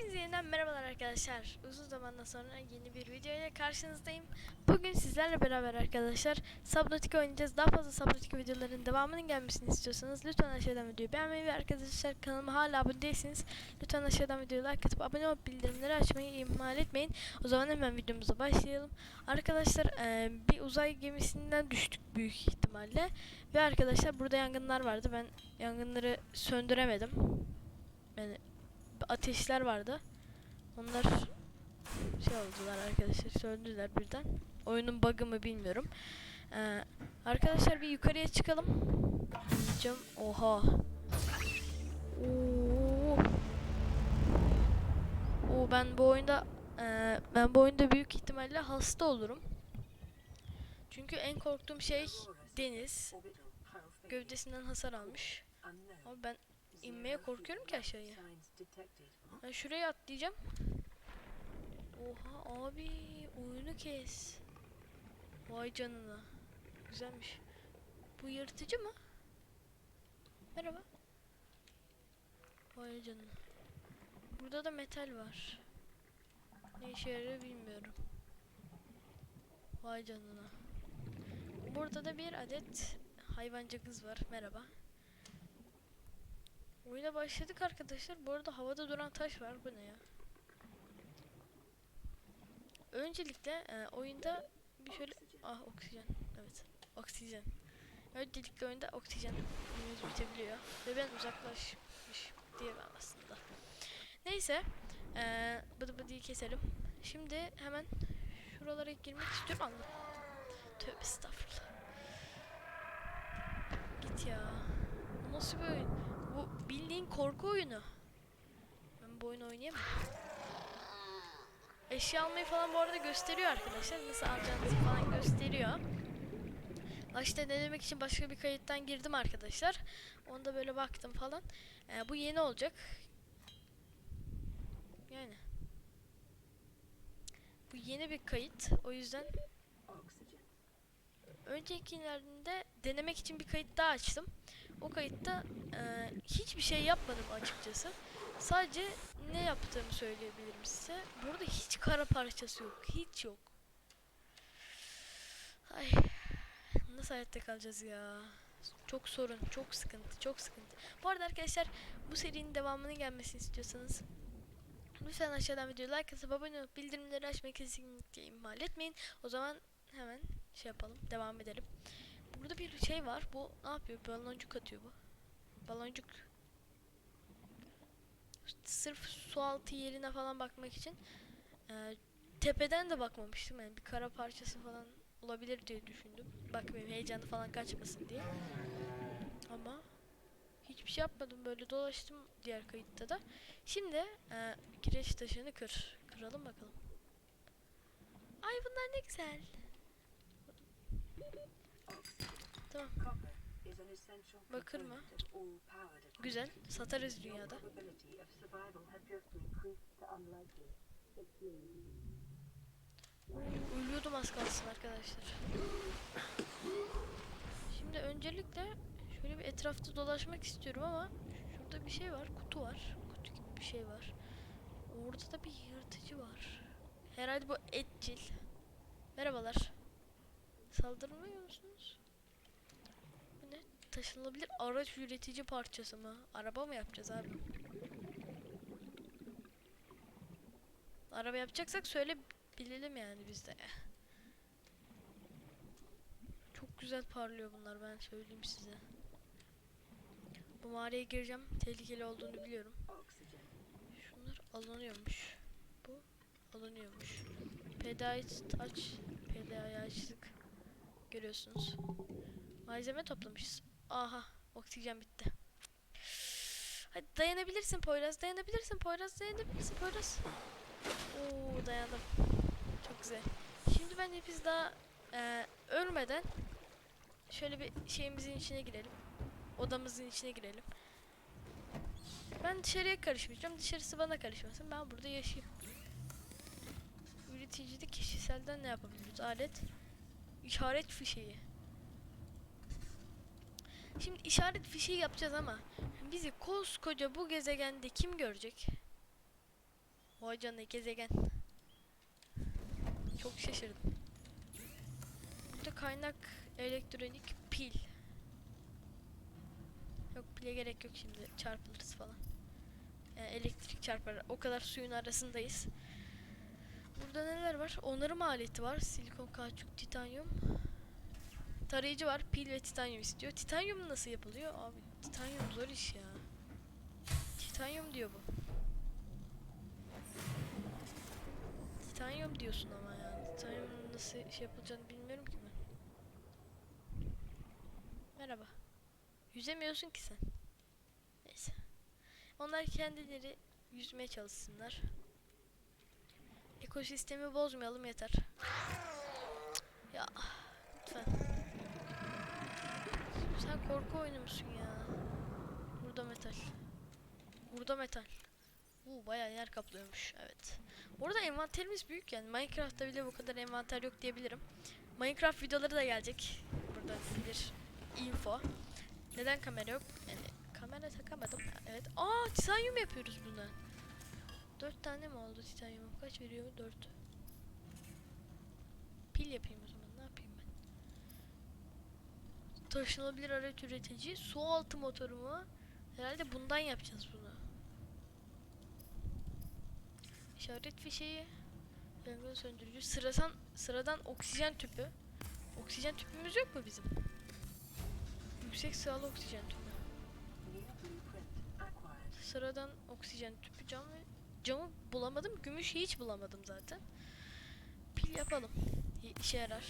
Hepinize yeniden merhabalar arkadaşlar. Uzun zamandan sonra yeni bir videoyla karşınızdayım. Bugün sizlerle beraber arkadaşlar Subnautica oynayacağız. Daha fazla Subnautica videoların devamının gelmesini istiyorsanız lütfen aşağıdan videoyu beğenmeyi ve arkadaşlar kanalıma hala abone değilseniz lütfen aşağıdan videoyu like atıp abone olup bildirimleri açmayı ihmal etmeyin. O zaman hemen videomuza başlayalım. Arkadaşlar eee, bir uzay gemisinden düştük büyük ihtimalle. Ve arkadaşlar burada yangınlar vardı. Ben yangınları söndüremedim. Yani ateşler vardı. Onlar şey oldular arkadaşlar söndüler birden. Oyunun bug'ı mı bilmiyorum. Ee, arkadaşlar bir yukarıya çıkalım. Diyeceğim. Oha. Oo. Oo ben bu oyunda e, ben bu oyunda büyük ihtimalle hasta olurum. Çünkü en korktuğum şey deniz. Gövdesinden hasar almış. Ama ben inmeye korkuyorum ki aşağıya. Ben şuraya atlayacağım. Oha abi oyunu kes. Vay canına. Güzelmiş. Bu yırtıcı mı? Merhaba. Vay canına. Burada da metal var. Ne işe yarıyor bilmiyorum. Vay canına. Burada da bir adet hayvancı kız var. Merhaba. Oyuna başladık arkadaşlar. Bu arada havada duran taş var. Bu ne ya? Öncelikle e, oyunda bir şöyle... Ah oksijen. Evet. Oksijen. Öncelikle oyunda oksijen bitebiliyor. Ve ben uzaklaşmış diyemem aslında. Neyse. E, bıdı bıdıyı keselim. Şimdi hemen şuralara girmek istiyorum. Allah. Tövbe estağfurullah. Git ya. Nasıl oyun? Bu bildiğin korku oyunu. Ben bu oyunu oynayamam. Eşya almayı falan bu arada gösteriyor arkadaşlar. Nasıl alacağınızı falan gösteriyor. Başta denemek için başka bir kayıttan girdim arkadaşlar. Onda böyle baktım falan. Ee, bu yeni olacak. Yani. Bu yeni bir kayıt. O yüzden öncekilerinde denemek için bir kayıt daha açtım. O kayıtta e, hiçbir şey yapmadım açıkçası. Sadece ne yaptığımı söyleyebilirim size. Burada hiç kara parçası yok. Hiç yok. Ay. Nasıl hayatta kalacağız ya? Çok sorun, çok sıkıntı, çok sıkıntı. Bu arada arkadaşlar bu serinin devamının gelmesini istiyorsanız lütfen aşağıdan videoyu like atıp abone olup bildirimleri açmayı kesinlikle ihmal etmeyin. O zaman hemen şey yapalım, devam edelim. Burada bir şey var. Bu ne yapıyor? Baloncuk atıyor bu. Baloncuk. Sırf su altı yerine falan bakmak için e, tepeden de bakmamıştım. Yani bir kara parçası falan olabilir diye düşündüm. Bakmayayım heyecanı falan kaçmasın diye. Ama hiçbir şey yapmadım. Böyle dolaştım diğer kayıtta da. Şimdi e, kireç taşını kır. Kıralım bakalım. Ay bunlar ne güzel. Tamam. Bakır mı? Güzel. Satarız dünyada. Ölüyordum az kalsın arkadaşlar. Şimdi öncelikle şöyle bir etrafta dolaşmak istiyorum ama şurada bir şey var. Kutu var. Kutu gibi bir şey var. Orada da bir yırtıcı var. Herhalde bu etçil. Merhabalar. Saldırmıyor musunuz? Bu ne? Taşınabilir araç üretici parçası mı? Araba mı yapacağız abi? Araba yapacaksak söyle bilelim yani biz de. Çok güzel parlıyor bunlar ben söyleyeyim size. Bu mağaraya gireceğim. Tehlikeli olduğunu biliyorum. Şunlar alınıyormuş. Bu alınıyormuş. PDA'yı aç. PDA'yı açtık. Görüyorsunuz. Malzeme toplamışız. Aha. Oksijen bitti. Hadi dayanabilirsin Poyraz. Dayanabilirsin Poyraz. Dayanabilirsin Poyraz. Oo dayandım. Çok güzel. Şimdi bence biz daha e, ölmeden şöyle bir şeyimizin içine girelim. Odamızın içine girelim. Ben dışarıya karışmayacağım. Dışarısı bana karışmasın. Ben burada yaşayayım. Üreticide kişiselden ne yapabiliriz? Alet. İşaret fişeği. Şimdi işaret fişeği yapacağız ama bizi koskoca bu gezegende kim görecek? Vay canına gezegen. Çok şaşırdım. Burada kaynak elektronik pil. Yok pile gerek yok şimdi çarpılırız falan. Yani elektrik çarpar. O kadar suyun arasındayız. Burada neler var? Onarım aleti var. Silikon, kauçuk, titanyum. Tarayıcı var. Pil ve titanyum istiyor. Titanyum nasıl yapılıyor? Abi titanyum zor iş ya. Titanyum diyor bu. Titanyum diyorsun ama ya. Titanyum nasıl şey yapılacağını bilmiyorum ki ben. Merhaba. Yüzemiyorsun ki sen. Neyse. Onlar kendileri yüzmeye çalışsınlar. Ekosistemi bozmayalım yeter. Ya lütfen. Sen korku oyunu musun ya? Burada metal. Burada metal. Bu bayağı yer kaplıyormuş. Evet. Orada envanterimiz büyük yani. Minecraft'ta bile bu kadar envanter yok diyebilirim. Minecraft videoları da gelecek. Burada bir info. Neden kamera yok? Yani kamera takamadım. Evet. Aa titanyum yapıyoruz bundan. Dört tane mi oldu titanyum? Kaç veriyor? Dört. Pil yapayım o zaman. Ne yapayım ben? Taşınabilir araç üretici. Su altı motoru mu? Herhalde bundan yapacağız bunu. İşaret fişeği. Yangın söndürücü. Sıradan, sıradan oksijen tüpü. Oksijen tüpümüz yok mu bizim? Yüksek sağlı oksijen tüpü. Sıradan oksijen tüpü cam ve camı bulamadım. Gümüş hiç bulamadım zaten. Pil yapalım. İşe yarar.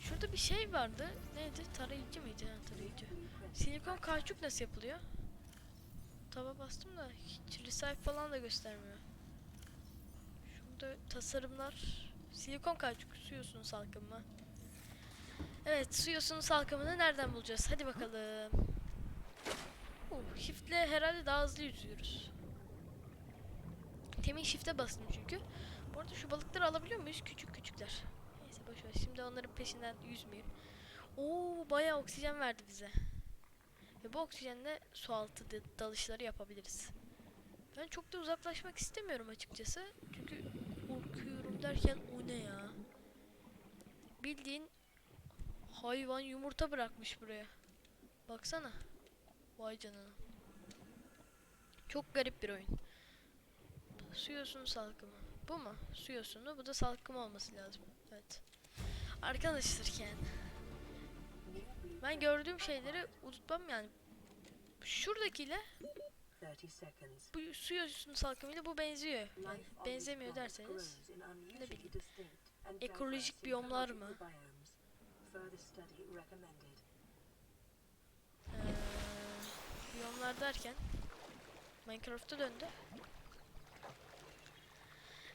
Şurada bir şey vardı. Neydi? Tarayıcı mıydı? Ha, tarayıcı. Silikon kauçuk nasıl yapılıyor? Taba bastım da hiç recycle falan da göstermiyor. Şurada tasarımlar. Silikon kauçuk su yosunun salkımı. Evet su yosunun salkımını nereden bulacağız? Hadi bakalım. Uh, shift'le herhalde daha hızlı yüzüyoruz. Temin shift'e bastım çünkü. Bu arada şu balıkları alabiliyor muyuz? Küçük küçükler. Neyse boşver. Şimdi onların peşinden yüzmeyeyim. Oo bayağı oksijen verdi bize. Ve bu oksijenle su altı da- dalışları yapabiliriz. Ben çok da uzaklaşmak istemiyorum açıkçası. Çünkü korkuyorum derken o ne ya? Bildiğin hayvan yumurta bırakmış buraya. Baksana. Vay canına. Çok garip bir oyun. Su yosunu salkımı. Bu mu? Su yosunu. Bu da salkım olması lazım. Evet. Arkadaşlar yani. Ben gördüğüm şeyleri unutmam yani. Şuradakiyle 30 seconds. bu su yosunu salkımıyla bu benziyor. Yani benzemiyor derseniz unusually bileyim. Ekolojik biyomlar mı? eee biyomlar derken Minecraft'a döndü.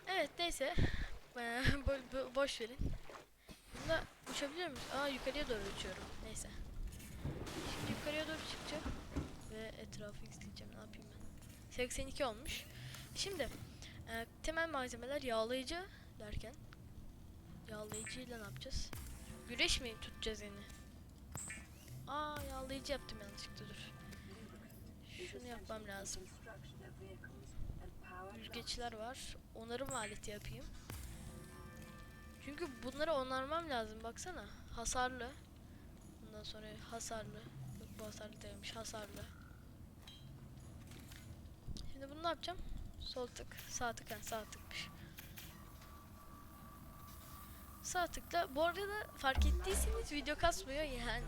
Evet neyse. Bo- bo- boş verin. Bunda uçabiliyor muyuz? Aa yukarıya doğru uçuyorum. Neyse. Şimdi yukarıya doğru çıkacağım. Ve etrafı izleyeceğim. Ne yapayım ben? 82 olmuş. Şimdi eee, temel malzemeler yağlayıcı derken yağlayıcıyla ne yapacağız? Güreş mi tutacağız yani? Aa yağlayıcı yaptım yanlışlıkla dur. Şunu yapmam lazım. Yüzgeçler var. Onarım aleti yapayım. Çünkü bunları onarmam lazım baksana. Hasarlı. Ondan sonra hasarlı. Yok bu hasarlı değilmiş hasarlı. Şimdi bunu ne yapacağım? Sol tık, sağ tık, ha, sağ tıkmış. Sağ tıkla. Bu arada fark ettiyseniz video kasmıyor yani.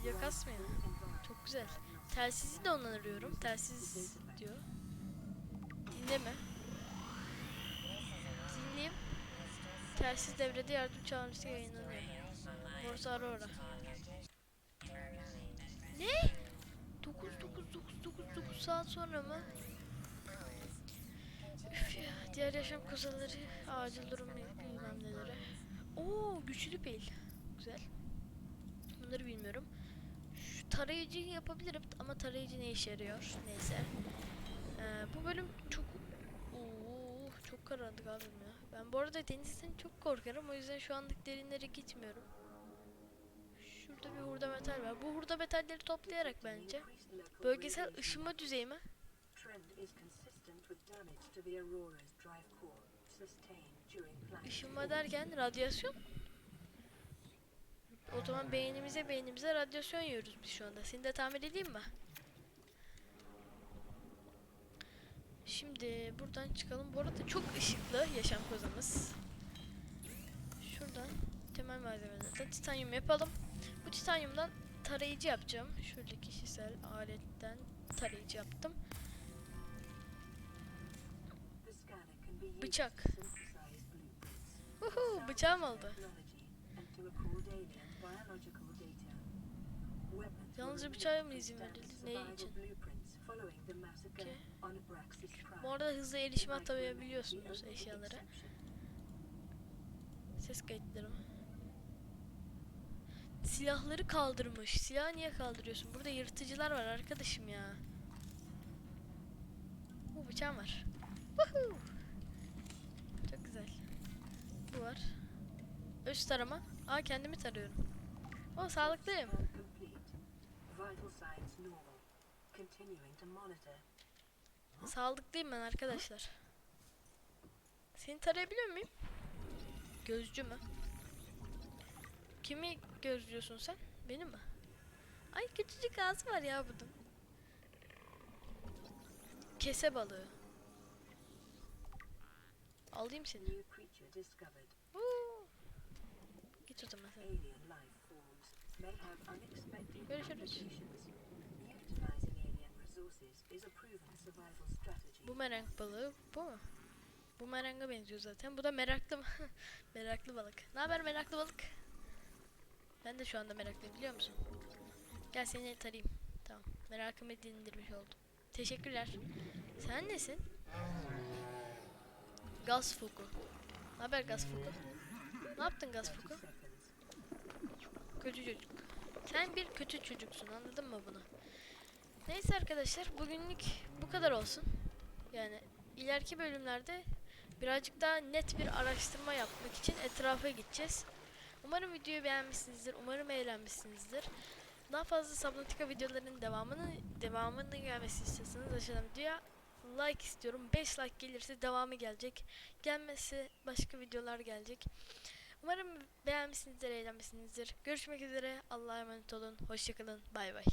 Video kasmıyor. Çok güzel. Telsizi de onarıyorum. Telsiz diyor. Dinleme. Dinleyeyim. Telsiz devrede yardım çağrısı yayınlanıyor. Morse Aurora. Ne? 9 9 9 9 9 saat sonra mı? Üf ya. Diğer yaşam kozaları, acil durum bilmem neleri. Oo güçlü pil. Güzel. Bunları bilmiyorum. Şu tarayıcıyı yapabilirim ama tarayıcı ne işe yarıyor? Neyse. Ee, bu bölüm çok Oo, çok karanlık abim ya. Ben bu arada denizden çok korkarım o yüzden şu anlık derinlere gitmiyorum. Şurada bir hurda metal var. Bu hurda metalleri toplayarak bence bölgesel ışınma düzeyi mi? Trend is O zaman beynimize beynimize radyasyon yiyoruz biz şu anda. Seni de tamir edeyim mi? Şimdi buradan çıkalım. Bu arada çok ışıklı yaşam kozamız. Şuradan temel malzemelerden titanyum yapalım. Bu titanyumdan tarayıcı yapacağım. Şöyle kişisel aletten tarayıcı yaptım. Bıçak. Uhu, bıçağım oldu. Yalnızca were bıçağa mı izin verildi? Ne için? Prime. Bu arada hızlı erişime atabiliyorsunuz eşyalara. Ses kayıtlarım. Silahları kaldırmış. Silahı niye kaldırıyorsun? Burada yırtıcılar var arkadaşım ya. Bu bıçağım var. Woohoo! Çok güzel. Bu var. Öz tarama. Aa kendimi tarıyorum. O sağlıklıyım. Sağlıklıyım ben arkadaşlar. Seni tarayabiliyor muyum? Gözcü mü? Kimi gözlüyorsun sen? Benim mi? Ay küçücük ağzı var ya bunun. Kese balığı. Alayım seni. Git o zaman sen. Görüşürüz. complications. Utilizing alien resources is a proven survival strategy. Bu merenk balığı bu mu? Bu merenge benziyor zaten. Bu da meraklı meraklı balık. Ne haber meraklı balık? Ben de şu anda meraklıyım biliyor musun? Gel seni tarayayım. Tamam. Merakımı dindirmiş oldum. Teşekkürler. Sen nesin? Gaz Fuku. Ne haber Gaz Fuku? Ne yaptın Gaz 30 Fuku? Kötü çocuk. Sen bir kötü çocuksun anladın mı bunu? Neyse arkadaşlar bugünlük bu kadar olsun. Yani ileriki bölümlerde birazcık daha net bir araştırma yapmak için etrafa gideceğiz. Umarım videoyu beğenmişsinizdir. Umarım eğlenmişsinizdir. Daha fazla Subnautica videolarının devamını devamını gelmesi istiyorsanız aşağıdan videoya like istiyorum. 5 like gelirse devamı gelecek. Gelmesi başka videolar gelecek. Umarım beğenmişsinizdir, eğlenmişsinizdir. Görüşmek üzere. Allah'a emanet olun. Hoşçakalın. Bay bay.